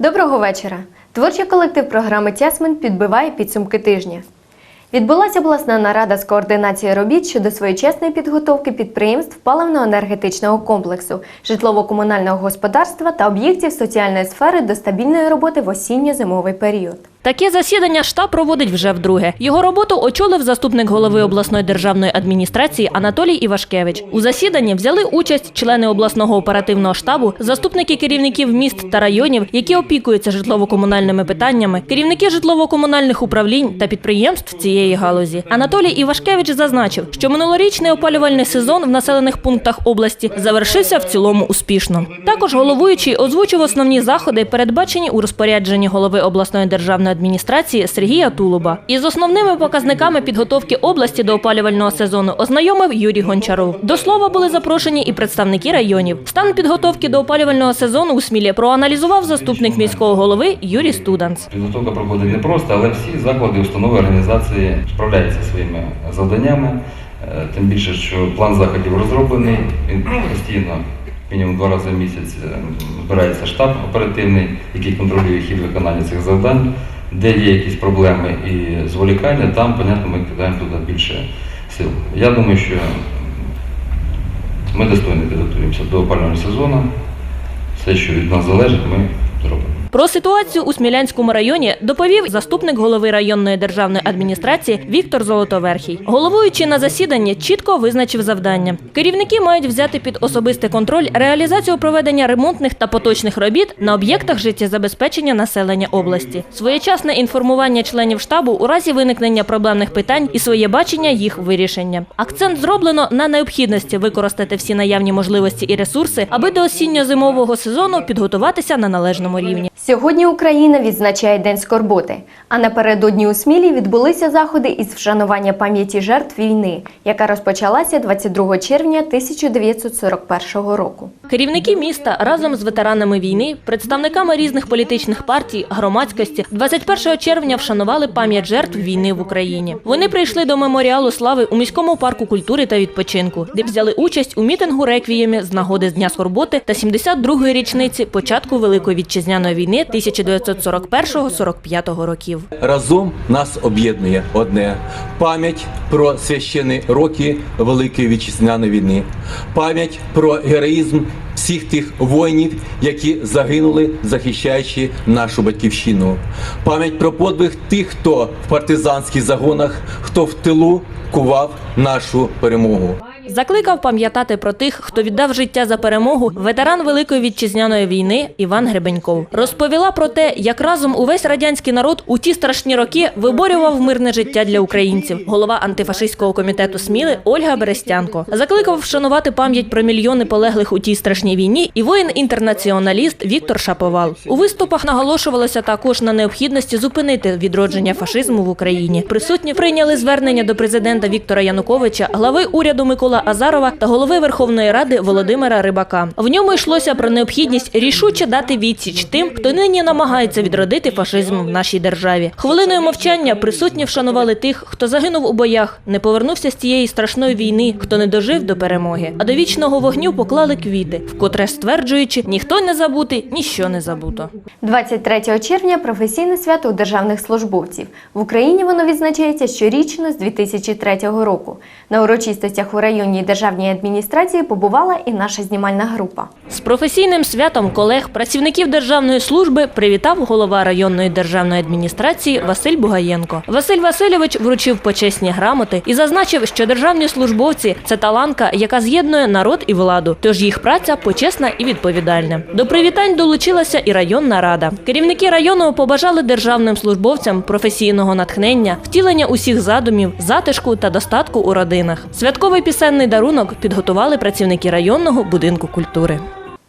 Доброго вечора. Творчий колектив програми Тясмен підбиває підсумки тижня. Відбулася обласна нарада з координації робіт щодо своєчасної підготовки підприємств паливно-енергетичного комплексу, житлово-комунального господарства та об'єктів соціальної сфери до стабільної роботи в осінньо-зимовий період. Таке засідання штаб проводить вже вдруге. Його роботу очолив заступник голови обласної державної адміністрації Анатолій Івашкевич. У засіданні взяли участь члени обласного оперативного штабу, заступники керівників міст та районів, які опікуються житлово-комунальними питаннями, керівники житлово-комунальних управлінь та підприємств цієї галузі. Анатолій Івашкевич зазначив, що минулорічний опалювальний сезон в населених пунктах області завершився в цілому успішно. Також головуючий озвучив основні заходи, передбачені у розпорядженні голови обласної державної адміністрації Сергія Тулуба. Із основними показниками підготовки області до опалювального сезону ознайомив Юрій Гончаров. До слова були запрошені і представники районів. Стан підготовки до опалювального сезону у Смілі проаналізував заступник міського голови Юрій Студанц. Підготовка проходить непросто, але всі заклади, установи, організації справляються своїми завданнями. Е, Тим більше, що план заходів розроблений, він постійно, мінімум два рази в місяць, е, збирається штаб оперативний, який контролює хід виконання цих завдань. Де є якісь проблеми і зволікання, там, понятно, ми кидаємо туди більше сил. Я думаю, що ми достойно підготуємося до опалювального сезону. Все, що від нас залежить, ми зробимо. Про ситуацію у Смілянському районі доповів заступник голови районної державної адміністрації Віктор Золотоверхій. Головуючи на засіданні, чітко визначив завдання. Керівники мають взяти під особистий контроль реалізацію проведення ремонтних та поточних робіт на об'єктах життєзабезпечення населення області, своєчасне інформування членів штабу у разі виникнення проблемних питань і своє бачення їх вирішення. Акцент зроблено на необхідності використати всі наявні можливості і ресурси, аби до осінньо-зимового сезону підготуватися на належному рівні. Сьогодні Україна відзначає День скорботи, а напередодні у Смілі відбулися заходи із вшанування пам'яті жертв війни, яка розпочалася 22 червня 1941 року. Керівники міста разом з ветеранами війни, представниками різних політичних партій, громадськості 21 червня вшанували пам'ять жертв війни в Україні. Вони прийшли до меморіалу слави у міському парку культури та відпочинку, де взяли участь у мітингу реквіємі з нагоди з Дня Скорботи та 72-ї річниці початку Великої вітчизняної війни 1941-45 років. Разом нас об'єднує одне пам'ять про священні роки Великої вітчизняної війни, пам'ять про героїзм всіх тих воїнів, які загинули, захищаючи нашу батьківщину, пам'ять про подвиг тих, хто в партизанських загонах, хто в тилу кував нашу перемогу. Закликав пам'ятати про тих, хто віддав життя за перемогу, ветеран Великої вітчизняної війни Іван Гребеньков. Розповіла про те, як разом увесь радянський народ у ті страшні роки виборював мирне життя для українців. Голова антифашистського комітету Сміли Ольга Берестянко закликав вшанувати пам'ять про мільйони полеглих у тій страшній війні. І воїн-інтернаціоналіст Віктор Шаповал. У виступах наголошувалося також на необхідності зупинити відродження фашизму в Україні. Присутні прийняли звернення до президента Віктора Януковича, глави уряду Микола Азарова та голови Верховної Ради Володимира Рибака. В ньому йшлося про необхідність рішуче дати відсіч тим, хто нині намагається відродити фашизм в нашій державі. Хвилиною мовчання присутні вшанували тих, хто загинув у боях, не повернувся з тієї страшної війни, хто не дожив до перемоги. А до вічного вогню поклали квіти, вкотре стверджуючи, ніхто не забути, ніщо не забуто. 23 червня професійне свято у державних службовців. В Україні воно відзначається щорічно з 2003 року. На урочистостях у районній державній адміністрації побувала і наша знімальна група. З професійним святом колег, працівників державної служби привітав голова районної державної адміністрації Василь Бугаєнко. Василь Васильович вручив почесні грамоти і зазначив, що державні службовці це таланка, яка з'єднує народ і владу. Тож їх праця почесна і відповідальна. До привітань долучилася і районна рада. Керівники району побажали державним службовцям професійного натхнення, втілення усіх задумів, затишку та достатку у родинах. Святковий пісенний дарунок підготували працівники районного будинку культури.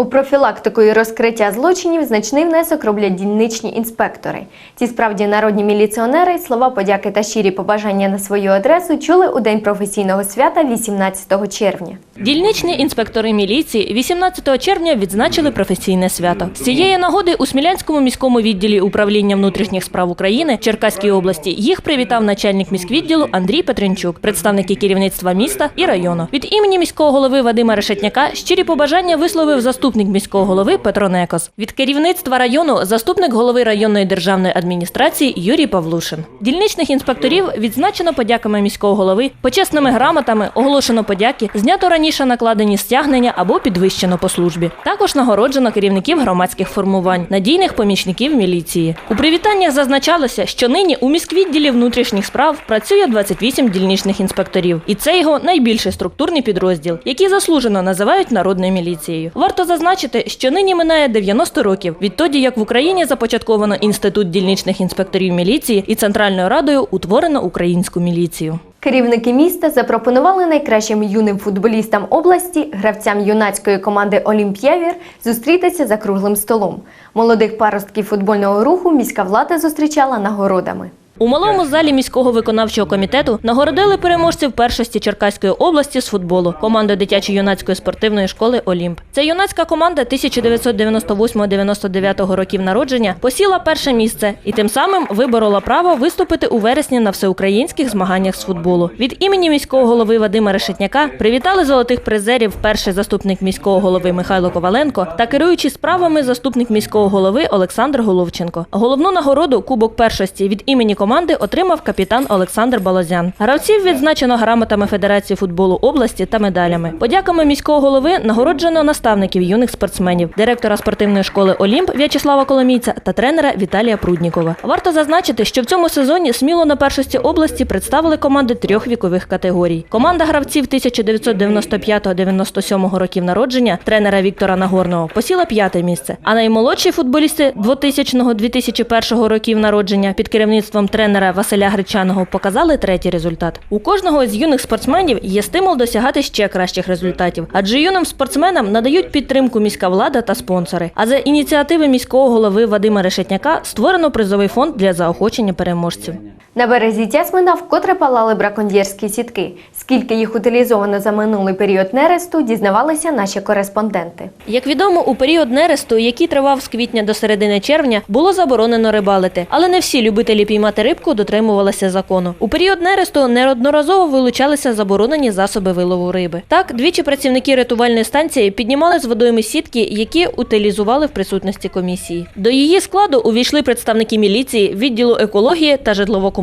У профілактику і розкриття злочинів значний внесок роблять дільничні інспектори. Ці справді народні міліціонери слова подяки та щирі побажання на свою адресу чули у день професійного свята 18 червня. Дільничні інспектори міліції 18 червня відзначили професійне свято. З цієї нагоди у Смілянському міському відділі управління внутрішніх справ України Черкаській області їх привітав начальник міськвідділу Андрій Петренчук, представники керівництва міста і району. Від імені міського голови Вадима Решетняка щирі побажання висловив заступник заступник міського голови Петро Некос. Від керівництва району заступник голови районної державної адміністрації Юрій Павлушин. Дільничних інспекторів відзначено подяками міського голови, почесними грамотами, оголошено подяки, знято раніше накладені стягнення або підвищено по службі. Також нагороджено керівників громадських формувань, надійних помічників міліції. У привітаннях зазначалося, що нині у міськвідділі внутрішніх справ працює 28 дільничних інспекторів, і це його найбільший структурний підрозділ, який заслужено називають народною міліцією. Варто зазначити, що нині минає 90 років відтоді, як в Україні започатковано інститут дільничних інспекторів міліції і Центральною радою утворено українську міліцію. Керівники міста запропонували найкращим юним футболістам області, гравцям юнацької команди Олімп'явір, зустрітися за круглим столом. Молодих паростків футбольного руху міська влада зустрічала нагородами. У малому залі міського виконавчого комітету нагородили переможців першості Черкаської області з футболу команду дитячо-юнацької спортивної школи Олімп. Ця юнацька команда 1998-99 років народження посіла перше місце і тим самим виборола право виступити у вересні на всеукраїнських змаганнях з футболу. Від імені міського голови Вадима Решетняка привітали золотих призерів перший заступник міського голови Михайло Коваленко та керуючий справами заступник міського голови Олександр Головченко. Головну нагороду Кубок першості від імені команди отримав капітан Олександр Балозян. Гравців відзначено грамотами Федерації футболу області та медалями. Подяками міського голови нагороджено наставників юних спортсменів, директора спортивної школи Олімп В'ячеслава Коломійця та тренера Віталія Пруднікова. Варто зазначити, що в цьому сезоні сміло на першості області представили команди трьох вікових категорій. Команда гравців 1995-97 років народження тренера Віктора Нагорного посіла п'яте місце. А наймолодші футболісти 2000-2001 років народження під керівництвом тренера Василя Гречаного показали третій результат. У кожного з юних спортсменів є стимул досягати ще кращих результатів, адже юним спортсменам надають підтримку міська влада та спонсори. А за ініціативи міського голови Вадима Решетняка створено призовий фонд для заохочення переможців. На березі Тясмина вкотре палали браконьєрські сітки. Скільки їх утилізовано за минулий період нересту, дізнавалися наші кореспонденти. Як відомо, у період нересту, який тривав з квітня до середини червня, було заборонено рибалити, але не всі любителі піймати рибку дотримувалися закону. У період нересту неодноразово вилучалися заборонені засоби вилову риби. Так, двічі працівники рятувальної станції піднімали з водойми сітки, які утилізували в присутності комісії. До її складу увійшли представники міліції, відділу екології та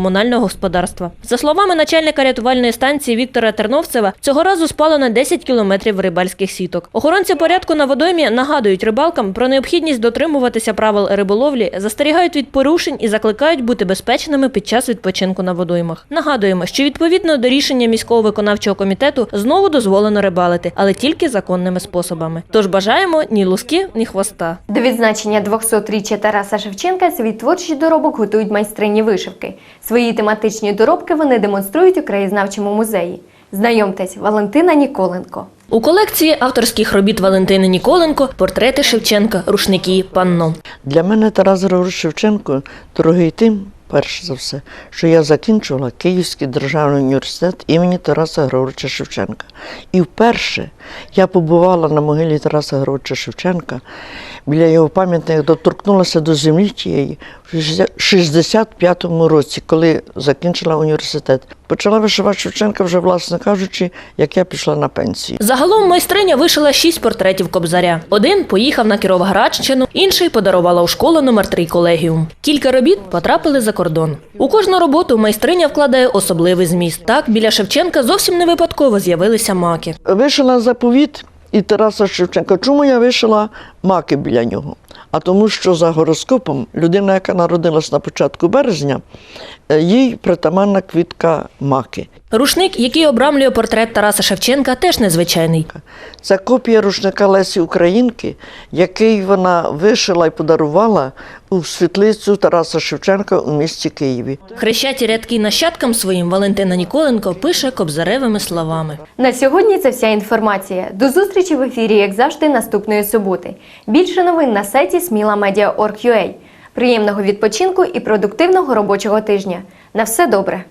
житлово-комунального господарства. За словами начальника рятувальної станції Віктора Терновцева, цього разу спалено 10 кілометрів рибальських сіток. Охоронці порядку на водоймі нагадують рибалкам про необхідність дотримуватися правил риболовлі, застерігають від порушень і закликають бути безпечними під час відпочинку на водоймах. Нагадуємо, що відповідно до рішення міського виконавчого комітету знову дозволено рибалити, але тільки законними способами. Тож бажаємо ні луски, ні хвоста. До відзначення 200-річчя Тараса Шевченка свій творчий доробок готують майстрині вишивки. Свої тематичні доробки вони демонструють у краєзнавчому музеї. Знайомтесь, Валентина Ніколенко. У колекції авторських робіт Валентини Ніколенко портрети Шевченка, рушники, панно. Для мене Тарас Григорович Шевченко дорогий тим, перш за все, що я закінчувала Київський державний університет імені Тараса Григоровича Шевченка. І вперше я побувала на могилі Тараса Григоровича Шевченка, біля його пам'ятника доторкнулася до землі тієї в 65-му році, коли закінчила університет. Почала вишивати Шевченка вже, власне кажучи, як я пішла на пенсію. Загалом майстриня вишила шість портретів Кобзаря. Один поїхав на Кіровоградщину, інший подарувала у школу номер 3 колегіум. Кілька робіт потрапили за кордон. У кожну роботу майстриня вкладає особливий зміст. Так, біля Шевченка зовсім не випадково з'явилися маки. Вишила заповіт і Тараса Шевченка. Чому я вишила маки біля нього? А тому, що за гороскопом людина, яка народилась на початку березня, е, їй притаманна квітка маки. Рушник, який обрамлює портрет Тараса Шевченка, теж незвичайний. Це копія рушника Лесі Українки, який вона вишила і подарувала у світлицю Тараса Шевченка у місті Києві. Хрещаті рядки нащадкам своїм Валентина Ніколенко пише кобзаревими словами. На сьогодні це вся інформація. До зустрічі в ефірі, як завжди, наступної суботи. Більше новин на сайті smilamedia.org.ua. Приємного відпочинку і продуктивного робочого тижня. На все добре!